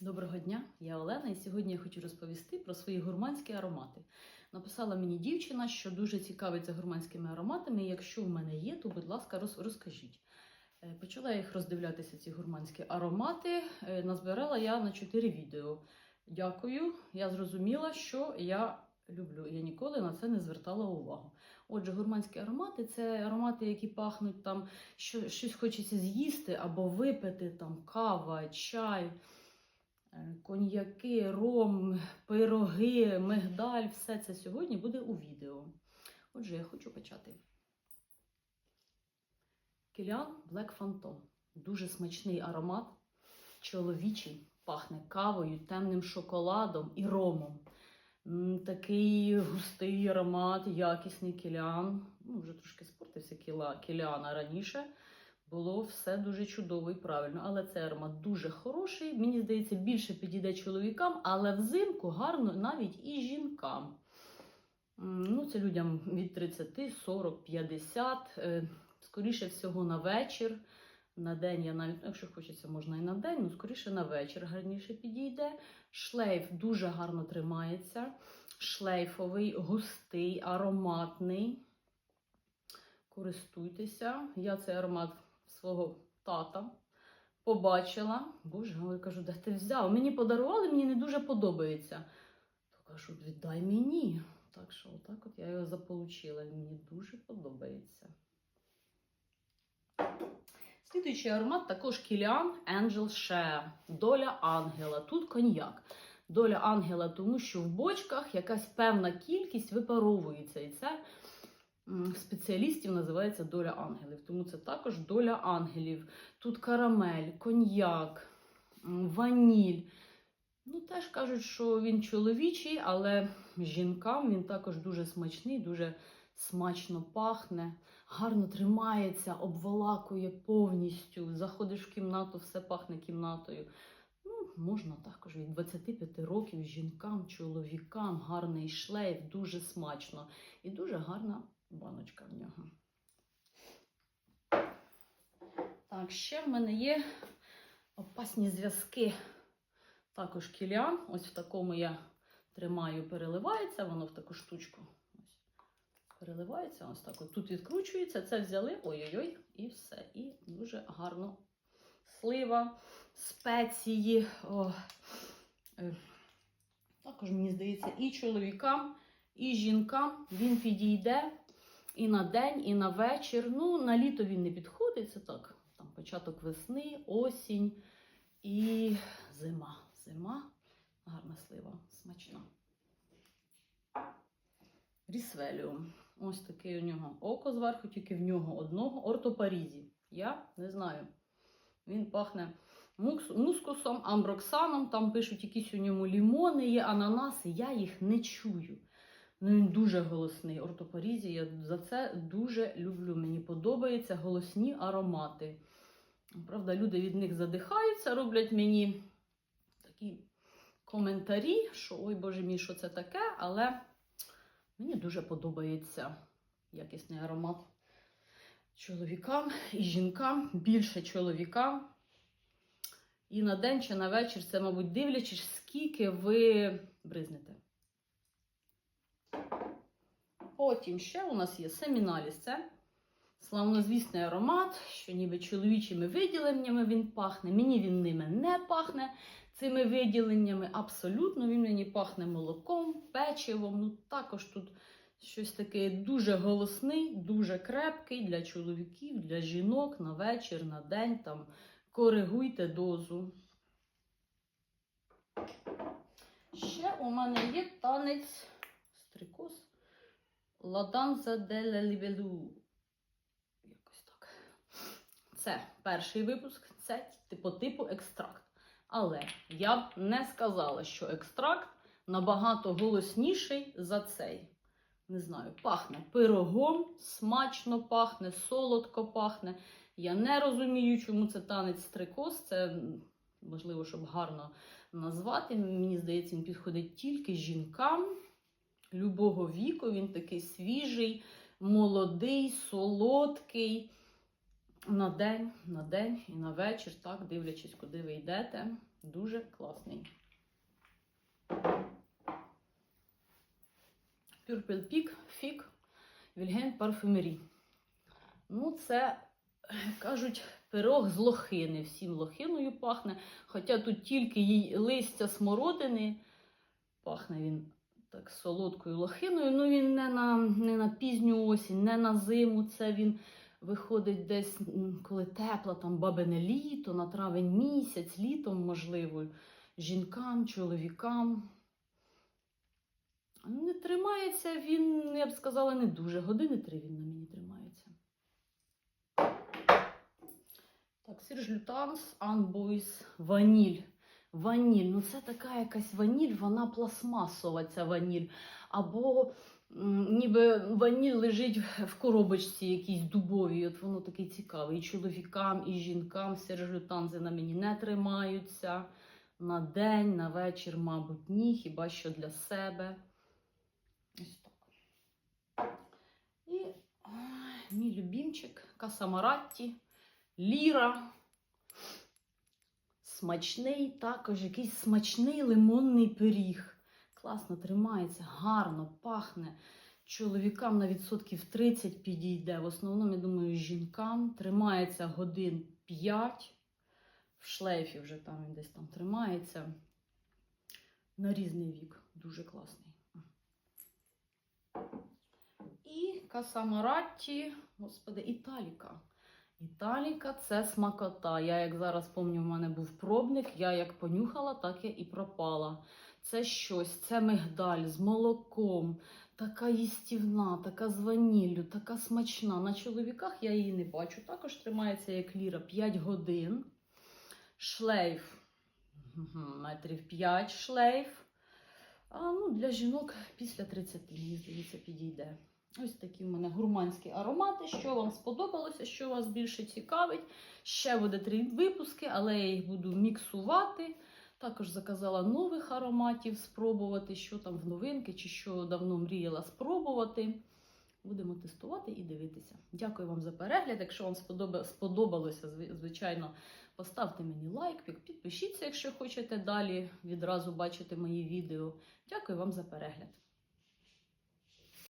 Доброго дня, я Олена, і сьогодні я хочу розповісти про свої гурманські аромати. Написала мені дівчина, що дуже цікавиться гурманськими ароматами. і Якщо в мене є, то будь ласка, роз- розкажіть. Е, Почала я їх роздивлятися, ці гурманські аромати. Е, Назбирала я на 4 відео. Дякую, я зрозуміла, що я люблю. Я ніколи на це не звертала увагу. Отже, гурманські аромати це аромати, які пахнуть там, що щось хочеться з'їсти або випити, там кава, чай. Е, Коньяки, ром, пироги, мигдаль все це сьогодні буде у відео. Отже, я хочу почати. Кіліан Black Phantom. Дуже смачний аромат, чоловічий, пахне кавою, темним шоколадом і ромом. Такий густий аромат, якісний кіліан. Ну, вже трошки спортився кіліана раніше було все дуже чудово і правильно. Але цей аромат дуже хороший. Мені здається, більше підійде чоловікам, але взимку гарно навіть і жінкам. Ну, це людям від 30, 40, 50. е, Скоріше всього на вечір. На день я навіть, ну, якщо хочеться, можна і на день, ну скоріше на вечір гарніше підійде. Шлейф дуже гарно тримається. Шлейфовий, густий, ароматний. Користуйтеся. Я цей аромат свого тата побачила. Боже, я кажу, де ти взяв? Мені подарували, мені не дуже подобається. То кажу, віддай мені. Так що, отак от я його заполучила. Мені дуже подобається. Слідуючий аромат також Кіліан Angel Share. Доля ангела. Тут коньяк. Доля ангела, тому що в бочках якась певна кількість випаровується. І це спеціалістів називається доля ангелів. Тому це також доля ангелів. Тут карамель, коньяк, ваніль. Ну, теж кажуть, що він чоловічий, але жінкам він також дуже смачний, дуже смачно пахне, гарно тримається, обволакує повністю. Заходиш в кімнату, все пахне кімнатою. Можна також від 25 років жінкам, чоловікам, гарний шлейф, дуже смачно. І дуже гарна баночка в нього. Так, ще в мене є опасні зв'язки. Також кіліан. Ось в такому я тримаю, переливається, воно в таку штучку. Переливається, ось так. От тут відкручується, це взяли, ой-ой-ой, і все. І дуже гарно слива, спеції. О, е, також, мені здається, і чоловікам, і жінкам він підійде і на день, і на вечір. Ну, на літо він не підходить, це так. Там початок весни, осінь і зима. Зима, гарна слива, смачна. Рісвеліум. Ось такий у нього око зверху, тільки в нього одного ортопарізі. Я не знаю. Він пахне мускусом, амброксаном. Там пишуть якісь у ньому лімони, є ананаси. Я їх не чую. Ну, він дуже голосний. Ортопарізі. Я за це дуже люблю. Мені подобаються голосні аромати. Правда, люди від них задихаються, роблять мені такі коментарі, що ой Боже мій, що це таке, але мені дуже подобається якісний аромат чоловікам і жінкам, більше чоловікам. І на день чи на вечір це, мабуть, дивлячись, скільки ви бризнете. Потім ще у нас є семіналіс. Це славнозвісний аромат, що ніби чоловічими виділеннями він пахне. Мені він ними не пахне цими виділеннями. Абсолютно він мені пахне молоком, печивом. Ну, також тут щось таке дуже голосний, дуже крепкий для чоловіків, для жінок на вечір, на день. Там коригуйте дозу. Ще у мене є танець стрикоз Ладанза де Лівелу. Якось так. Це перший випуск, це по типу екстракт. Але я б не сказала, що екстракт набагато голосніший за цей. Не знаю, пахне пирогом, смачно пахне, солодко пахне. Я не розумію, чому це танець стрикоз. Це можливо, щоб гарно назвати. Мені здається, він підходить тільки жінкам любого віку. Він такий свіжий, молодий, солодкий. на день, на день і на вечір, так, дивлячись, куди ви йдете. Дуже класний. Purple Peak Fig Wilhelm Parfumerie. Ну, це, кажуть, пирог з лохини. Всім лохиною пахне. Хоча тут тільки їй листя смородини. Пахне він так солодкою лохиною. Ну він не на, не на пізню осінь, не на зиму. Це він виходить десь, коли тепло, там бабине літо, на травень місяць, літом, можливо, жінкам, чоловікам. Не тримається він, я б сказала, не дуже. Години три він на мені тримається. Так, Серж Лютанс, Анбойс, ваніль. Ваніль. Ну це така якась ваніль, вона пластмасова, ця ваніль. Або ніби ваніль лежить в коробочці якійсь дубовій. От воно такий цікавий. І чоловікам, і жінкам Серж Лютанзи на мені не тримаються. На день, на вечір, мабуть, ні, хіба що для себе. Ось так. І ой, мій любімчик Касамаратті, Ліра. Смачний, також якийсь смачний лимонний пиріг. Класно тримається, гарно, пахне. Чоловікам на відсотків 30 підійде. В основному, я думаю, жінкам тримається годин 5. В шлейфі вже там він десь там тримається. На різний вік. Дуже класний. І Касамаратті, господи, Італіка. Італіка це смакота. Я, як зараз пам'ятаю, в мене був пробник, я як понюхала, так я і пропала. Це щось, це мигдаль з молоком, така їстівна, така з ваніллю, така смачна. На чоловіках я її не бачу. Також тримається як ліра 5 годин. Шлейф метрів 5 шлейф. А ну, для жінок після 30, мені здається, підійде. Ось такі в мене гурманські аромати. Що вам сподобалося, що вас більше цікавить. Ще буде три випуски, але я їх буду міксувати. Також заказала нових ароматів спробувати, що там в новинки, чи що давно мріяла спробувати. Будемо тестувати і дивитися. Дякую вам за перегляд. Якщо вам сподобалося, звичайно, поставте мені лайк, підпишіться, якщо хочете далі відразу бачити мої відео. Дякую вам за перегляд.